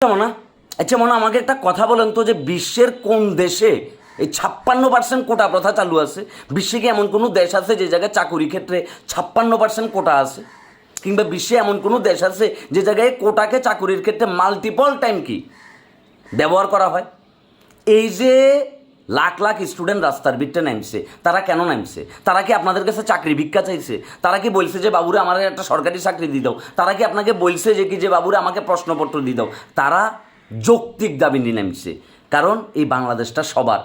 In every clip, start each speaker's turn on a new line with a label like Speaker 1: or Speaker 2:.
Speaker 1: আচ্ছা মনা আচ্ছা মনে, আমাকে একটা কথা বলেন তো যে বিশ্বের কোন দেশে এই ছাপ্পান্ন পার্সেন্ট কোটা প্রথা চালু আছে? বিশ্বে কি এমন কোনো দেশ আছে যে জায়গায় চাকুরি ক্ষেত্রে ছাপ্পান্ন পার্সেন্ট কোটা আছে? কিংবা বিশ্বে এমন কোনো দেশ আছে যে জায়গায় কোটাকে চাকুরির ক্ষেত্রে মাল্টিপল টাইম কি? ব্যবহার করা হয়। এই যে লাখ লাখ স্টুডেন্ট রাস্তার বিটটা নামছে। তারা কেন নামছে? তারা কি আপনাদের কাছে চাকরি ভিক্ষা চাইছে? তারা কি বলছে যে, বাবুরে, আমার একটা সরকারি চাকরি দিয়ে দাও। তারা কি আপনাকে বলছে যে কি, যে, বাবুরে, আমাকে প্রশ্নপত্র দিয়ে দাও? তারা যৌক্তিক দাবি নিয়ে নামছে। কারণ এই বাংলাদেশটা সবার।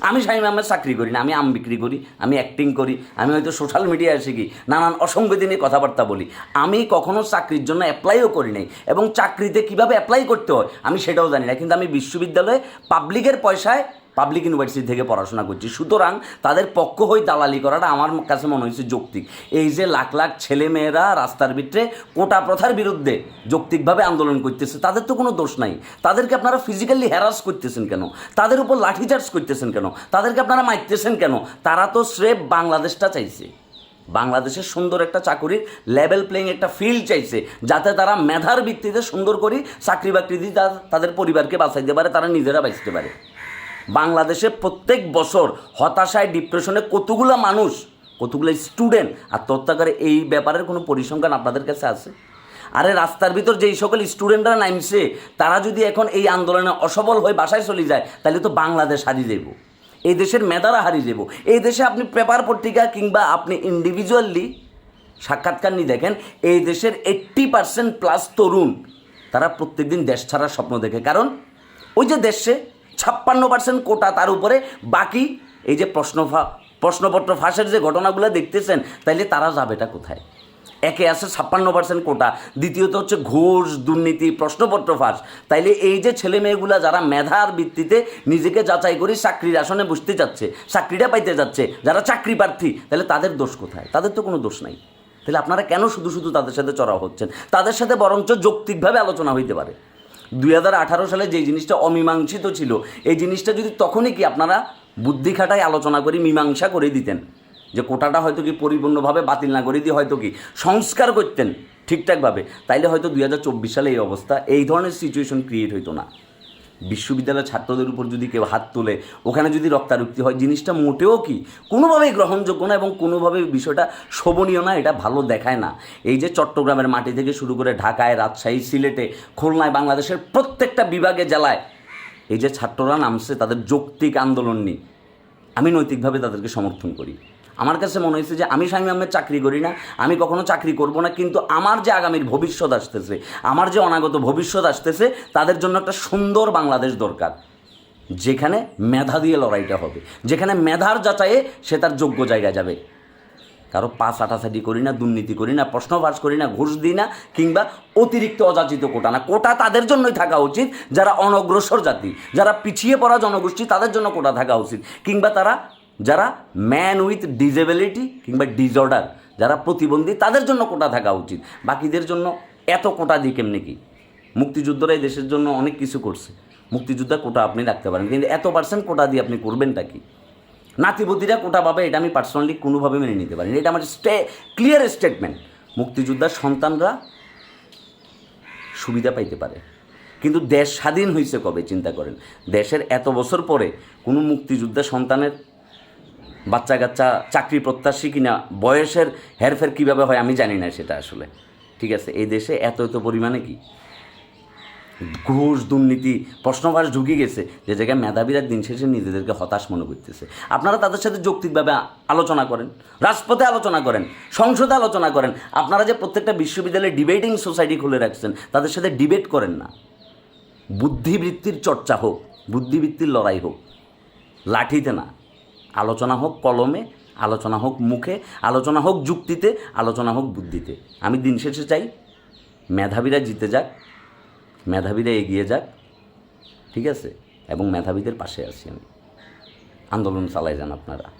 Speaker 1: আমি স্বামী আমার চাকরি করি না, আমি আম বিক্রি করি, আমি অ্যাক্টিং করি, আমি হয়তো সোশ্যাল মিডিয়ায় এসে কি নানান অসংবিধানিক কথাবার্তা বলি। আমি কখনো চাকরির জন্য অ্যাপ্লাইও করি নাই। এবং চাকরিতে কীভাবে অ্যাপ্লাই করতে হয়, আমি সেটাও জানি না। কিন্তু আমি বিশ্ববিদ্যালয়ে পাবলিকের পয়সায় পাবলিক ইউনিভার্সিটি থেকে পড়াশোনা করছি। সুতরাং তাদের পক্ষ হয়ে দালালি করাটা আমার কাছে মনে হয়েছে যৌক্তিক। এই যে লাখ লাখ ছেলেমেয়েরা রাস্তার ভিতরে কোটা প্রথার বিরুদ্ধে যৌক্তিকভাবে আন্দোলন করতেছে, তাদের তো কোনো দোষ নাই। তাদেরকে আপনারা ফিজিক্যালি হ্যারাস করতেছেন কেন? তাদের উপর লাঠিচার্জ করতেছেন কেন? তাদেরকে আপনারা মারতেছেন কেন? তারা তো স্রেফ বাংলাদেশটা চাইছে। বাংলাদেশের সুন্দর একটা চাকুরির লেভেল প্লেইং একটা ফিল্ড চাইছে, যাতে তারা মেধার ভিত্তিতে সুন্দর করে চাকরি বাকরি দিয়ে তাদের পরিবারকে বাঁচাইতে পারে, তারা নিজেরা বাঁচতে পারে। বাংলাদেশে প্রত্যেক বছর হতাশায় ডিপ্রেশনে কতগুলো মানুষ, কতগুলো স্টুডেন্ট আত্মহত্যা করে এই ব্যাপারের কোনো পরিসংখ্যান আপনাদের কাছে আছে? আরে রাস্তার ভিতর যেই সকল স্টুডেন্টরা নামছে, তারা যদি এখন এই আন্দোলনে অসফল হয়ে বাসায় চলে যায়, তাহলে তো বাংলাদেশ হারিয়ে দেব এই দেশের মেধারা হারিয়ে যাব এই দেশে আপনি পেপার পত্রিকা কিংবা আপনি ইন্ডিভিজুয়ালি সাক্ষাৎকার নিয়ে দেখেন, এই দেশের এইট্টি পার্সেন্ট প্লাস তরুণ, তারা প্রত্যেকদিন দেশ ছাড়ার স্বপ্ন দেখে। কারণ ওই যে দেশে ছাপ্পান্ন পার্সেন্ট কোটা তার উপরে বাকি এই যে প্রশ্ন প্রশ্নপত্র ফাঁসের যে ঘটনাগুলো দেখতেছেন, তাইলে তারা যাবেটা কোথায়? একে আছে ছাপ্পান্ন পার্সেন্ট কোটা, দ্বিতীয়ত হচ্ছে ঘুষ, দুর্নীতি, প্রশ্নপত্র ফাঁস। তাইলে এই যে ছেলে মেয়েগুলা যারা মেধার ভিত্তিতে নিজেকে যাচাই করে চাকরির আসনে বসতে যাচ্ছে, চাকরিটা পাইতে যাচ্ছে, যারা চাকরি প্রার্থী তাহলে তাদের দোষ কোথায়? তাদের তো কোনো দোষ নাই। তাহলে আপনারা কেন শুধু শুধু তাদের সাথে চড়া হচ্ছেন? তাদের সাথে বরঞ্চ যৌক্তিকভাবে আলোচনা হইতে পারে। দুই হাজার আঠারো সালে যে জিনিসটা অমীমাংসিত ছিল, এই জিনিসটা যদি তখনই কি আপনারা বুদ্ধি খাটায় আলোচনা করে, মীমাংসা করে দিতেন, যে কোটাটা হয়তো কি পরিপূর্ণভাবে বাতিল না করে দিয়ে হয়তো কি সংস্কার করতেন ঠিকঠাকভাবে, তাইলে হয়তো দুই হাজার চব্বিশ সালে এই অবস্থা, এই ধরনের সিচুয়েশন ক্রিয়েট হইতো না। বিশ্ববিদ্যালয়ের ছাত্রদের উপর যদি কেউ হাত তোলে, ওখানে যদি রক্তারক্তি হয়, জিনিসটা মোটেও কি? কোনোভাবেই গ্রহণযোগ্য না এবং কোনোভাবে বিষয়টা শোভনীয় না, এটা ভালো দেখায় না। এই যে চট্টগ্রামের মাটি থেকে শুরু করে ঢাকায়, রাজশাহী, সিলেটে, খুলনায়, বাংলাদেশের প্রত্যেকটা বিভাগে জেলায় এই যে ছাত্ররা নামছে তাদের যৌক্তিক আন্দোলন নিয়ে। আমি নৈতিকভাবে তাদেরকে সমর্থন করি। আমার কাছে মনে হয়েছে যে আমি স্বামী আহমেদ চাকরি করি না, আমি কখনো চাকরি করব না, কিন্তু আমার যে আগামীর ভবিষ্যৎ আসতেছে, আমার যে অনাগত ভবিষ্যৎ আসতেছে, তাদের জন্য একটা সুন্দর বাংলাদেশ দরকার, যেখানে মেধা দিয়ে লড়াইটা হবে, যেখানে মেধার যাচাইয়ে সে তার যোগ্য জায়গায় যাবে। কারও পাঁচ আটাছাটি করি না, দুর্নীতি করি না, প্রশ্ন ফাঁস করি না, ঘুষ দিই না, কিংবা অতিরিক্ত অযাচিত কোটা না, কোটা তাদের জন্যই থাকা উচিত, যারা অনগ্রসর জাতি, যারা পিছিয়ে পড়া জনগোষ্ঠী, তাদের জন্য কোটা থাকা উচিত, কিংবা তারা যারা ম্যান উইথ ডিজেবিলিটি কিংবা ডিসঅর্ডার যারা প্রতিবন্ধী, তাদের জন্য কোটা থাকা উচিত। বাকিদের জন্য এত কোটা দিই কেমনি কি? মুক্তিযুদ্ধরা এই দেশের জন্য অনেক কিছু করছে। মুক্তিযোদ্ধা কোটা আপনি রাখতে পারেন, কিন্তু এত পার্সেন্ট কোটা দিয়ে আপনি করবেনটা কি? নাতিবুদ্ধিরা কোটা পাবে, এটা আমি পার্সোনালি কোনোভাবে মেনে নিতে পারি। এটা আমার স্টে ক্লিয়ার স্টেটমেন্ট মুক্তিযোদ্ধার সন্তানরা সুবিধা পাইতে পারে। কিন্তু দেশ স্বাধীন হয়েছে কবে, চিন্তা করেন। দেশের এত বছর পরে কোনো মুক্তিযোদ্ধা সন্তানের বাচ্চা কাচ্চা চাকরি প্রত্যাশী কিনা, বয়সের হেরফের কীভাবে হয় আমি জানি না সেটা আসলে। ঠিক আছে, এই দেশে এত এত পরিমাণে কি? ঘুষ, দুর্নীতি প্রশ্নভাস ঢুকে গেছে, যে জায়গায় মেধাবীরা দিন শেষে নিজেদেরকে হতাশ মনে করতেছে। আপনারা তাদের সাথে যৌক্তিকভাবে আলোচনা করেন, রাজপথে আলোচনা করেন, সংসদে আলোচনা করেন। আপনারা যে প্রত্যেকটা বিশ্ববিদ্যালয়ে ডিবেটিং সোসাইটি খুলে রাখছেন, তাদের সাথে ডিবেট করেন না। বুদ্ধিবৃত্তির চর্চা হোক, বুদ্ধিবৃত্তির লড়াই হোক, লাঠিতে না। আলোচনা হোক কলমে, আলোচনা হোক মুখে, আলোচনা হোক যুক্তিতে, আলোচনা হোক বুদ্ধিতে। আমি দিন শেষে চাই মেধাবীরা জিতে যাক, মেধাবীরা এগিয়ে যাক, ঠিক আছে? এবং মেধাবীদের পাশে আছি আমি। আন্দোলন চালাই যান আপনারা।